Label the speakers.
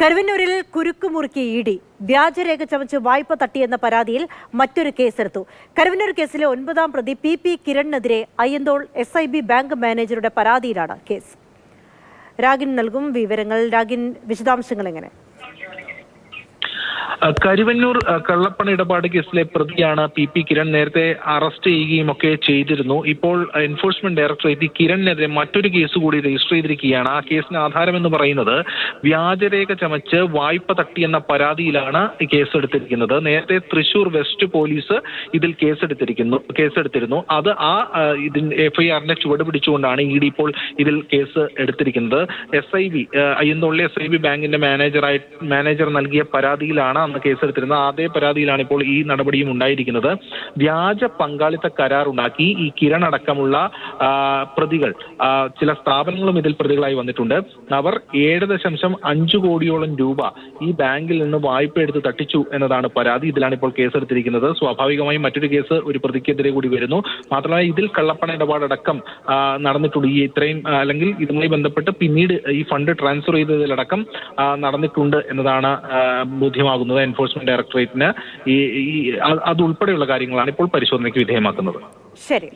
Speaker 1: കരുവന്നൂരിൽ കുരുക്കുമുറുക്കി E D വ്യാജരേഖ ചമച്ച് വായ്പ തട്ടിയെന്ന പരാതിയിൽ മറ്റൊരു കേസെടുത്തു. കരുവന്നൂർ കേസിലെ ഒൻപതാം പ്രതി P P കിരണിനെതിരെ Ayyanthole S I B bank മാനേജറുടെ പരാതിയിലാണ് കേസ്. രാഗിൻ നൽകും വിവരങ്ങൾ. രാഗിൻ വിശദാംശങ്ങൾ എങ്ങനെ?
Speaker 2: കരുവന്നൂർ കള്ളപ്പണ ഇടപാട് കേസിലെ പ്രതിയാണ് പി പി കിരൺ. നേരത്തെ അറസ്റ്റ് ചെയ്യുകയും ഒക്കെ ചെയ്തിരുന്നു. ഇപ്പോൾ എൻഫോഴ്സ്മെന്റ് ഡയറക്ടറേറ്റ് കിരണിനെതിരെ മറ്റൊരു കേസ് കൂടി രജിസ്റ്റർ ചെയ്തിരിക്കുകയാണ്. ആ കേസിന് ആധാരം എന്ന് പറയുന്നത് വ്യാജരേഖ ചമച്ച് വായ്പ തട്ടിയെന്ന പരാതിയിലാണ് കേസെടുത്തിരിക്കുന്നത് നേരത്തെ തൃശൂർ വെസ്റ്റ് പോലീസ് ഇതിൽ കേസെടുത്തിരിക്കുന്നു കേസെടുത്തിരുന്നു. അത് ആ അഹ് എഫ്ഐആറിനെ ചുവടുപിടിച്ചുകൊണ്ടാണ് ചുവട് പിടിച്ചുകൊണ്ടാണ് ഇ ഡി ഇപ്പോൾ ഇതിൽ കേസ് എടുത്തിരിക്കുന്നത്. എസ് ഐ ബി അയ്യന്തോളിലെ എസ് ഐ ബി ബാങ്കിന്റെ മാനേജറായി മാനേജർ നൽകിയ പരാതിയിലാണ് അന്ന് കേസെടുത്തിരുന്ന അതേ പരാതിയിലാണ് ഇപ്പോൾ ഈ നടപടിയും ഉണ്ടായിരിക്കുന്നത്. വ്യാജ പങ്കാളിത്ത കരാർ ഉണ്ടാക്കി ഈ കിരൺ അടക്കമുള്ള പ്രതികൾ ചില സ്ഥാപനങ്ങളും ഇതിൽ പ്രതികളായി വന്നിട്ടുണ്ട്. അവർ ഏഴ് ദശാംശം അഞ്ച് കോടിയോളം രൂപ ഈ ബാങ്കിൽ നിന്ന് വായ്പ എടുത്ത് തട്ടിച്ചു എന്നതാണ് പരാതി. ഇതിലാണ് ഇപ്പോൾ കേസെടുത്തിരിക്കുന്നത്. സ്വാഭാവികമായും മറ്റൊരു കേസ് ഒരു പ്രതിക്കെതിരെ കൂടി വരുന്നു. മാത്രമല്ല ഇതിൽ കള്ളപ്പണ ഇടപാടടക്കം നടന്നിട്ടുണ്ട്. ഈ ഇത്രയും അല്ലെങ്കിൽ ഇതുമായി ബന്ധപ്പെട്ട് പിന്നീട് ഈ ഫണ്ട് ട്രാൻസ്ഫർ ചെയ്തതിലടക്കം നടന്നിട്ടുണ്ട് എന്നതാണ് ബോധ്യമാകുന്നത്. എൻഫോഴ്സ്മെന്റ് ഡയറക്ടറേറ്റിന് ഈ അതുൾപ്പെടെയുള്ള കാര്യങ്ങളാണ് ഇപ്പോൾ പരിശോധനയ്ക്ക് വിധേയമാക്കുന്നത്.
Speaker 1: ശരി.